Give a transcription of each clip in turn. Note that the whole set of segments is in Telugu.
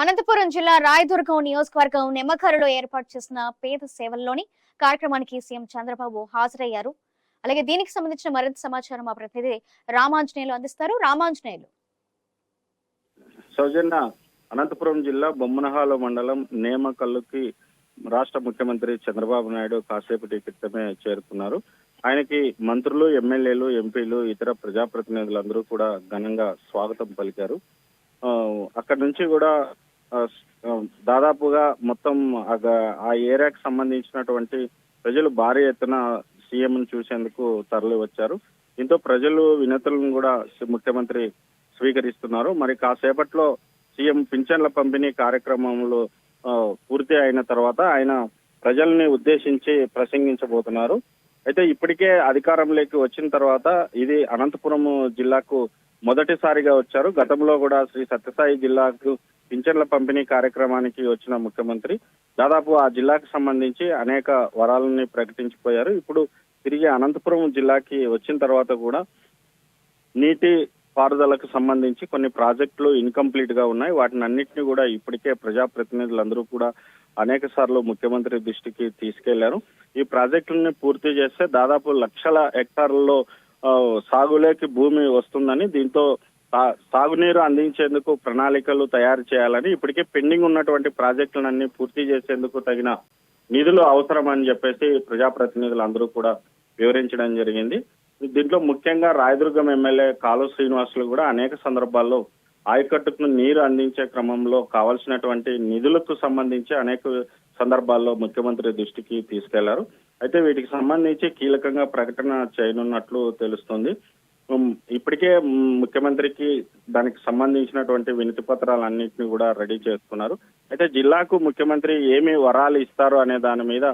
అనంతపురం జిల్లా రాయదుర్గం నియోజకవర్గం నిమ్మకరులో ఏర్పాటు చేసిన పేద సేవల్లోని కార్యక్రమానికి సీఎం చంద్రబాబు హాజరయ్యారు. అలాగే దీనికి సంబంధించిన మరింత సమాచారం మా ప్రతినిధి రామాంజనేయులు అందిస్తారు. రామాంజనేయులు. సౌజన్య అనంతపురం జిల్లా బొమ్మనహాల మండలం నేమకల్లుకి రాష్ట్ర ముఖ్యమంత్రి చంద్రబాబు నాయుడు కాసేపటి క్రితమే చేరుకున్నారు. ఆయనకి మంత్రులు ఎమ్మెల్యేలు ఎంపీలు ఇతర ప్రజాప్రతినిధులందరూ కూడా ఘనంగా స్వాగతం పలికారు. అక్కడి నుంచి కూడా దాదాపుగా మొత్తం ఆ ఏరియాకి సంబంధించినటువంటి ప్రజలు భారీ ఎత్తున సీఎం చూసేందుకు తరలి వచ్చారు దీంతో ప్రజలు వినతులను కూడా ముఖ్యమంత్రి స్వీకరిస్తున్నారు. మరి కాసేపట్లో సీఎం పింఛన్ల పంపిణీ కార్యక్రమంలో పూర్తి అయిన తర్వాత ఆయన ప్రజల్ని ఉద్దేశించి ప్రసంగించబోతున్నారు. అయితే ఇప్పటికే అధికారంలోకి వచ్చిన తర్వాత ఇది అనంతపురం జిల్లాకు మొదటిసారిగా వచ్చారు. గతంలో కూడా శ్రీ సత్యసాయి జిల్లాకు పింఛన్ల పంపిణీ కార్యక్రమానికి వచ్చిన ముఖ్యమంత్రి దాదాపు ఆ జిల్లాకు సంబంధించి అనేక వరాలని ప్రకటించిపోయారు. ఇప్పుడు తిరిగి అనంతపురం జిల్లాకి వచ్చిన తర్వాత కూడా నీటి పారుదలకు సంబంధించి కొన్ని ప్రాజెక్టులు ఇన్కంప్లీట్గా ఉన్నాయి. వాటిని అన్నింటినీ కూడా ఇప్పటికే ప్రజాప్రతినిధులందరూ కూడా అనేక సార్లు ముఖ్యమంత్రి దృష్టికి తీసుకెళ్ళారు. ఈ ప్రాజెక్టులని పూర్తి చేస్తే దాదాపు లక్షల హెక్టార్లలో సాగులేకి భూమి వస్తుందని దీంతో సాగునీరు అందించేందుకు ప్రణాళికలు తయారు చేయాలని ఇప్పటికే పెండింగ్ ఉన్నటువంటి ప్రాజెక్టులన్నీ పూర్తి చేసేందుకు తగిన నిధులు అవసరం అని చెప్పేసి ప్రజాప్రతినిధులు అందరూ కూడా వివరించడం జరిగింది. దీంట్లో ముఖ్యంగా రాయదుర్గం ఎమ్మెల్యే కాలు శ్రీనివాసులు కూడా అనేక సందర్భాల్లో ఆయకట్టుకు నీరు అందించే క్రమంలో కావాల్సినటువంటి నిధులకు సంబంధించి అనేక సందర్భాల్లో ముఖ్యమంత్రి దృష్టికి తీసుకెళ్ళారు. అయితే వీటికి సంబంధించి కీలకంగా ప్రకటన చేయనున్నట్లు తెలుస్తుంది. ఇప్పటికే ముఖ్యమంత్రికి దానికి సంబంధించినటువంటి వినతి పత్రాలన్నింటినీ కూడా రెడీ చేసుకున్నారు అయితే జిల్లాకు ముఖ్యమంత్రి ఏమి వరాలు ఇస్తారు అనే దాని మీద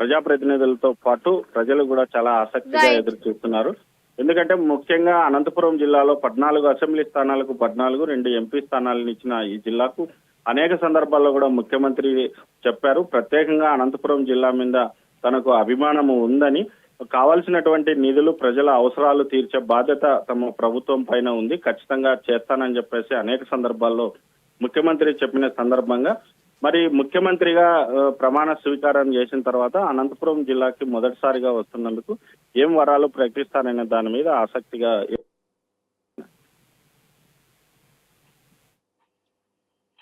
ప్రజాప్రతినిధులతో పాటు ప్రజలు కూడా చాలా ఆసక్తిగా. ఎదురు చూస్తున్నారు. ఎందుకంటే ముఖ్యంగా అనంతపురం జిల్లాలో పద్నాలుగు అసెంబ్లీ స్థానాలకు పద్నాలుగు రెండు ఎంపీ స్థానాలను ఇచ్చిన ఈ జిల్లాకు అనేక సందర్భాల్లో కూడా ముఖ్యమంత్రి చెప్పారు. ప్రత్యేకంగా అనంతపురం జిల్లా మీద తనకు అభిమానము ఉందని కావాల్సినటువంటి నిధులు ప్రజల అవసరాలు తీర్చే బాధ్యత తమ ప్రభుత్వం పైన ఉంది. ఖచ్చితంగా చేస్తానని చెప్పేసి అనేక సందర్భాల్లో ముఖ్యమంత్రి చెప్పిన సందర్భంగా. మరి ముఖ్యమంత్రిగా ప్రమాణ స్వీకారం చేసిన తర్వాత అనంతపురం జిల్లాకి మొదటిసారిగా వస్తున్నందుకు ఏం వరాలు ప్రకటిస్తారనే దాని మీద ఆసక్తిగా